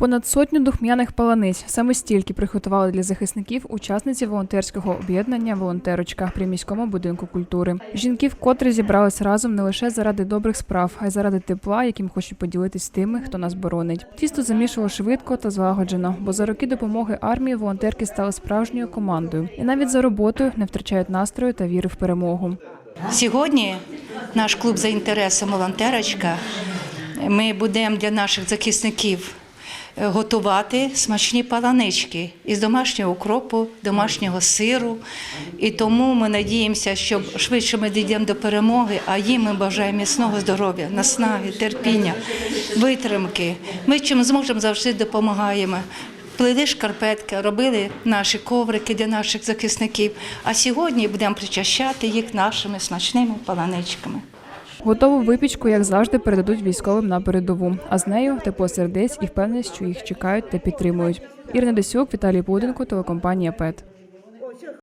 Понад сотню духмяних паланиць саме стільки приготували для захисників учасниці волонтерського об'єднання Волонтерочка при міському будинку культури. Жінки вкотре зібрались разом не лише заради добрих справ, а й заради тепла, яким хочуть поділитись тими, хто нас боронить. Тісто замішувало швидко та злагоджено, бо за роки допомоги армії волонтерки стали справжньою командою і навіть за роботою не втрачають настрою та віри в перемогу. Сьогодні наш клуб за інтересом волонтерочка. Ми будемо для наших захисників готувати смачні паланички із домашнього укропу, домашнього сиру. І тому ми надіємося, що швидше ми дійдемо до перемоги, а їм ми бажаємо міцного здоров'я, наснаги, терпіння, витримки. Ми чим зможемо завжди допомагаємо. Плели шкарпетки, робили наші коврики для наших захисників. А сьогодні будемо причащати їх нашими смачними паланичками. Готову випічку, як завжди, передадуть військовим на передову. А з нею тепло сердець і впевненість, що їх чекають та підтримують. Ірина Десюк, Віталій Буденко, телекомпанія ПЕТ.